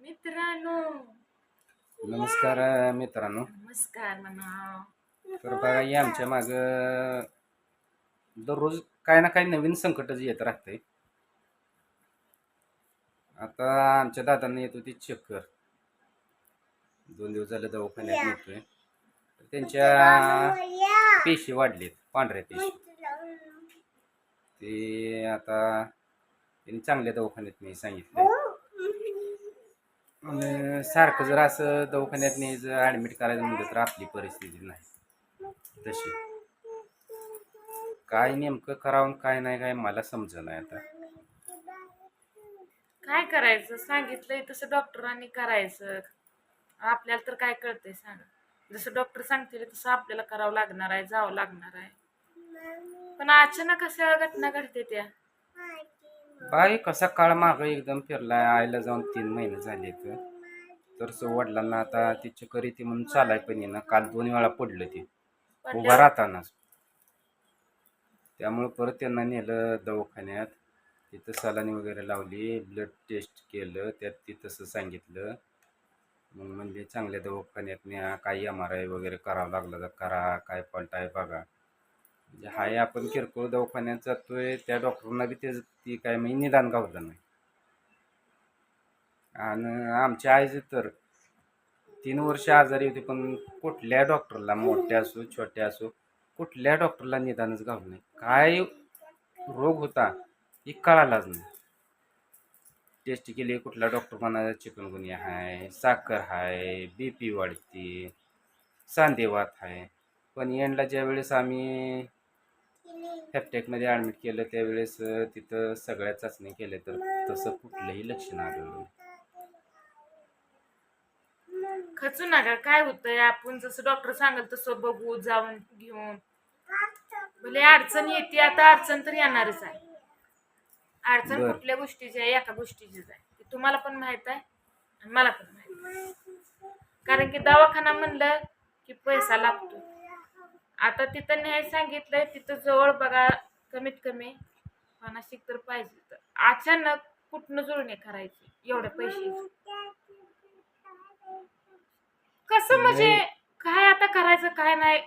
मित्रांनो. नमस्कार मित्रांनो. नमस्कार म्हणा तर बघा या आमच्या माग दररोज काय ना काही नवीन संकटच येत राहते आता आमच्या दादांना येत होती चक्कर. दोन दिवस झाले दवाखान्यात तर त्यांच्या पेशी वाढलेत पांढऱ्या पेशी. ते आता त्यांनी चांगल्या दवाखान्यात नाही सांगितलं आणि सारखं जर असं दवाखान्यात न्यायचं ॲडमिट करायचं म्हणलं तर आपली परिस्थिती नाही. तशी. काय नेमकं करावं काय नाही काय मला समजलं नाही आता. काय करायचं? सांगितलंय तसं डॉक्टरांनी करायचं. आपल्याला तर काय कळतंय सांगा. जसं डॉक्टर सांगतील तसं आपल्याला करावं लागणार आहे जावं लागणार आहे. पण अचानक अशा घटना घडते त्या. बाई कसा काळ मागं एकदम फिरलाय. आईला जाऊन तीन महिने झाले तर सो वडिलांना आता ती चक्कर येते म्हणून चालाय पण येणं काल दोन वेळा पडलं ते. उभा राहतानाच. त्यामुळं परत त्यांना नेलं दवाखान्यात. तिथं सलानी वगैरे लावली ब्लड टेस्ट केलं त्यात ती तसं सांगितलं. मग म्हणजे चांगल्या दवाखान्यात न्या काही एम आर आय वगैरे करावं लागलं तर करा काय फॉल्ट आहे बघा. म्हणजे हाय आपण किरकोळ दवाखान्यात जातोय त्या डॉक्टरना बी ते ती काय म्हणजे निदान गावलं नाही. आणि आमच्या आईचं तर तीन वर्ष आजारी होती पण कुठल्या डॉक्टरला मोठ्या असो छोट्या असो कुठल्या डॉक्टरला निदानच घालू नाही काय रोग होता हे कळालाच नाही. टेस्ट केली कुठला डॉक्टर म्हणाला चिकनगुनिया आहे साखर आहे बी पी वाढते सांधेवात आहे पण एंडला ज्या वेळेस आम्ही हॅपटेकमध्ये ॲडमिट केलं त्यावेळेस तिथं सगळ्या चाचणी केल्या तर तसं कुठलंही लक्षण आलं नाही. खचू नका काय होतंय? आपण जसं डॉक्टर सांगेल तसं बघू जाऊन घेऊन. भले अडचण येते आता अडचण तर येणारच आहे. अडचण बर. कुठल्या गोष्टीची आहे? एका गोष्टीचीच आहे. ती तुम्हाला पण माहीत आहे आणि मला पण माहीत आहे. कारण की दवाखाना म्हणलं की पैसा लागतो. आता तिथं न्याय सांगितलंय तिथं जवळ बघा कमीत कमी पन्नास तर पाहिजे तर अचानक कुठनं जुळणे करायचे? एवढे पैसे कसं म्हणजे काय आता करायचं काय नाही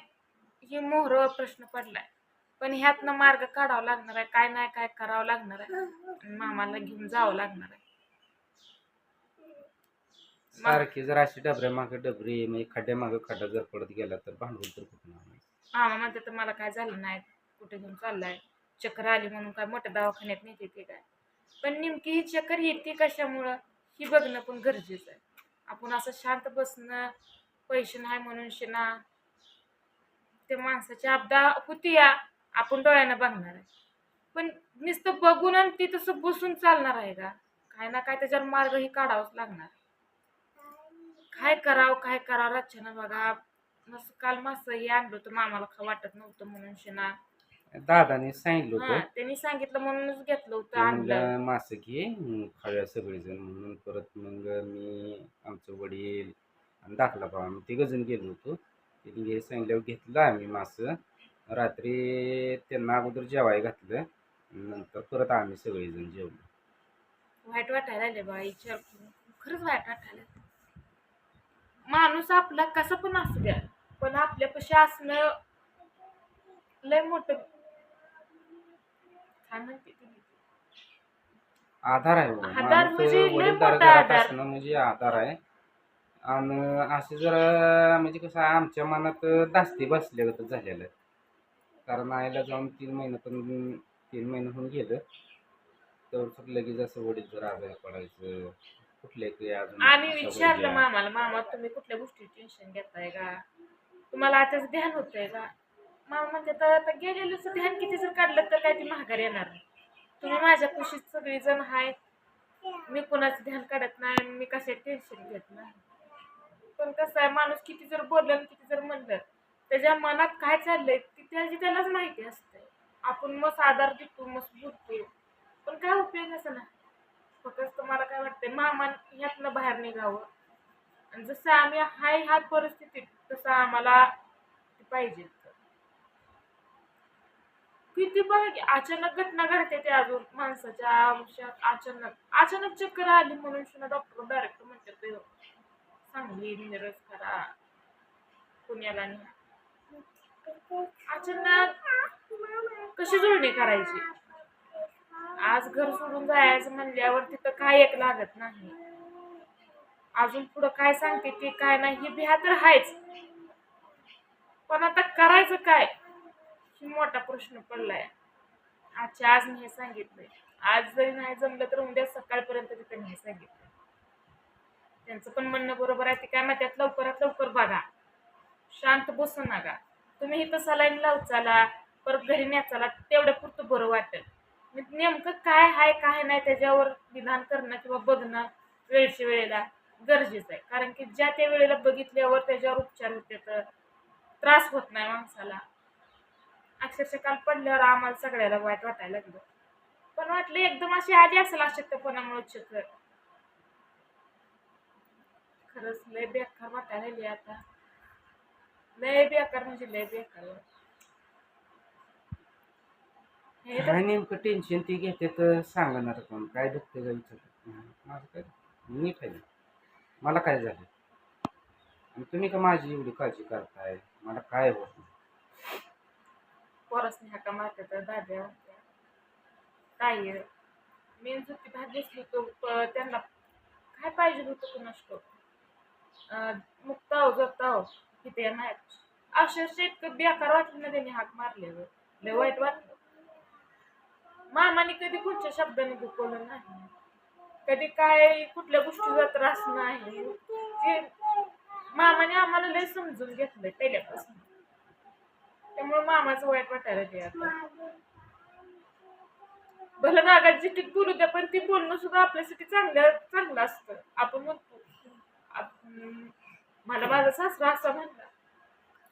हे मोहर प्रश्न पडलाय. पण ह्यातनं मार्ग काढावा लागणार आहे काय नाही काय करावं लागणार आहे. आणि मामाला घेऊन जावं लागणार आहे. सारखी जर अशी डबऱ्या मागे डबरी म्हणजे खड्ड्या मागे खड्डा जर पडत गेला तर भांडवल तर? मामा म्हणते तर मला काय झालं नाही? कुठे घेऊन चाललाय? चक्कर आली म्हणून काय मोठ्या दवाखान्यात नेते ते काय? पण नेमकी ही चक्कर येते कशामुळं ही बघणं पण गरजेचं आहे. आपण असं शांत बसणं पैसे नाही म्हणून शिना ते माणसाची आपदा होती या आपण डोळ्यानं बघणार आहे. पण नुसतं बघून आणि ती तसं बसून चालणार आहे का? काय ना काय त्याच्यावर मार्गही काढावाच लागणार. काय करावं काय करावं रचना बघा. मस्त काल मस्त हे आणलं होतं मामाला खा वाटत नव्हतं म्हणून शिना दादाने सांगितलं हा होतं. त्यांनी सांगितलं म्हणूनच घेतलं होतं ते आणलं. म्हणलं मासं घे मग खाऊया सगळेजण. म्हणून परत मग मी आमचं वडील आणि दाखला बाबा आम्ही तिघंजण गेलो होतो. तिने घे सांगितल्यावर घेतलं आम्ही मासं. रात्री त्यांना अगोदर जेवाय घातलं नंतर परत आम्ही सगळेजण जेवलो. वाईट वाटायला लागले बा विचार करून. खरंच वाईट वाटायला माणूस आपला कसा पण असू द्या पण आपल्यापाशी असणं लय मोठं काय म्हणते ती? आधार आहे बाबा. आधार माणूस म्हणजे लय वडीलधार मोठा घरात आधार. असणं म्हणजे आधार आहे आणि असे जर म्हणजे कसं आमच्या मनात दास्ती बसल्यागत झालेलं आहे कारण आईला जाऊन तीन महिने पण तीन महिने होऊन गेलं तर लगेच असं वडील जर आजारी पडायचं कुठल्या काही अजून आणि अशा विचारलं गोष्टी मामाला मामा तुम्ही कुठल्या गोष्टी टेन्शन घेताय का तुम्हाला आताच ध्यान होतंय का मामा म्हणते तर आता गेलेलं ध्यान किती जर काढलं तर काय ती महागार येणार. नाही तुम्ही माझ्या खुशीत सगळी जण आहेत. मी कोणाचं ध्यान काढत नाही मी कशा टेन्शन घेत नाही. पण कसं आहे माणूस किती जर बोललं किती जर म्हणलं त्याच्या मनात काय चाललंय ती त्याची त्यालाच माहिती असते. आपण मस्त आधार देतो मस्त बोलतो पण काय उपयोग असं ना फक्त तुम्हाला काय वाटतंय मामा ह्यातनं बाहेर निघावं. आणि जसं आम्ही हाय ह्या परिस्थितीत तसं आम्हाला ते पाहिजे. किती बघा की अचानक घटना घडते ते अजून माणसाच्या आयुष्यात. अचानक अचानक चक्कर आली म्हणून डॉक्टर डायरेक्ट म्हणतात ते. सांगली निरस करा. पुण्याला अचानक कशी जुळणी करायची? आज घर सोडून जायचं म्हणल्यावर तिथं काय एक लागत नाही. अजून पुढं काय सांगते ते काय नाही ही भ्या तर आहेच पण आता करायचं काय? मोठा प्रश्न पडलाय. आजच्या आज मी हे सांगितलंय. आज जरी नाही जमलं तर उद्या सकाळपर्यंत तिथे हे सांगितलं त्यांचं पण म्हणणं बरोबर आहे ते काय म्हणतात लवकरात लवकर बघा. शांत बसू नका. तुम्ही इथं सलाईन लावचाला परत घरी न्याचाला तेवढ्या पुरतं बरं वाटेल. नेमकं काय आहे काय नाही त्याच्यावर विधान करणं किंवा बघणं वेळच्या वेळेला गरजेचं आहे. कारण की ज्या त्या वेळेला बघितल्यावर त्याच्यावर उपचार होते तर त्रास होत नाही माणसाला. अक्षरशः काल पडल्यावर आम्हाला सगळ्याला वाईट वाटायला लागलं. पण वाटलं एकदम अशी आधी असेल अशक्तपणामुळे चक्कर खरंच लय बेकार वाटायला लागली आता. लय बेकार म्हणजे लय बेकार. हे काय नेमकं टेन्शन ती घेते तर सांगणार कोण? काय दुखते का विचार माझं काय? मी आहे. मला काय झालं? आणि तुम्ही का माझी एवढी काळजी करताय? मला काय होत नाही? पोरासनी हाका मारतात तर दाद्या म्हणत्या काय मी जुती भात दिसली तो त्यांना काय पाहिजे होतं कुणास ठाऊक मुक्ताव जपताव जगता हो नाही अक्षरशः इतकं बेकार वाटलं ना त्यांनी हाक मारल्यावर. लय वाईट वाटलं. मामाने कधी कुठच्या शब्दाने दुखवलं नाही. कधी काय कुठल्या गोष्टीचा त्रास नाही. मामाने आम्हाला लय समजून घेतलंय पहिल्यापासून. त्यामुळे मामाचं वाईट वाटायला ते आता. भलं नागात जिटीत बोलू द्या पण ती बोलणं सुद्धा आपल्यासाठी चांगलं चांगलं असतं. आपण म्हणतो. आप- मला माझा सासरा असा म्हणला.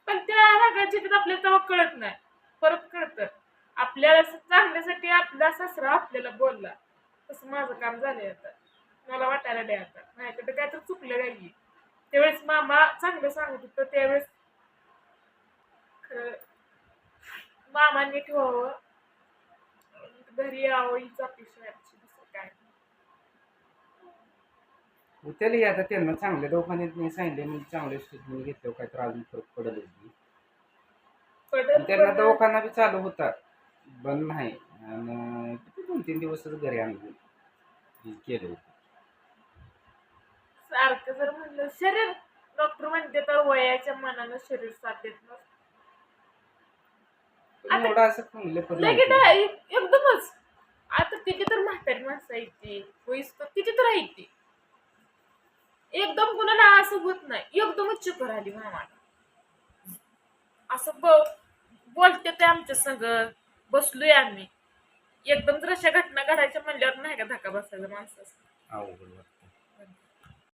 पण त्या रागात जिटीत आपल्याला तेव्हा कळत नाही. परत कळतं. आपल्याला असं चांगल्यासाठी आपला सासरा आपल्याला बोलला. तसं माझं काम झालंय आता. मला वाटायला द्या आता. माझ्याकडे काय तर चुकलं नाही त्यावेळेस मामा चांगलं सांगत होतं. त्यावेळेस मामांनी ठेवावं. घरी यावं हीच अपेक्षा आहे आमची दुसरं काय. नाही. त्याला आता त्यांना चांगल्या दवाखान्यात मी सांगितले मी चांगले ट्रीटमेंट घेतल्यावर काय तर अजून फरक पडेल पडेल- त्यांना पडेल. दवाखाना बी चालू होता बंद नाही. आणि किती दोन तीन दिवसच घरी आणलं. हे केलं होतं. सारखं जर म्हणलं शरीर डॉक्टर म्हणते तर वयाच्या मनानं शरीर साथ देत नसतं. आता- एवढं असं म्हणलं पण लगेच नव्हतं. आहे, एकदमच. आता किती तर म्हातारी माणसं आहेत ती. वयस्कर तर आहेत ती. एकदम कुणाला असं होत नाही. एकदमच चक्कर आली मामाला असं ब- बोलते ते आमच्या संग. बसलोय आम्ही. एकदम जर अशा घटना घडायच्या म्हणल्यावर नाही का धक्का बसायचा अवघड वाटतं.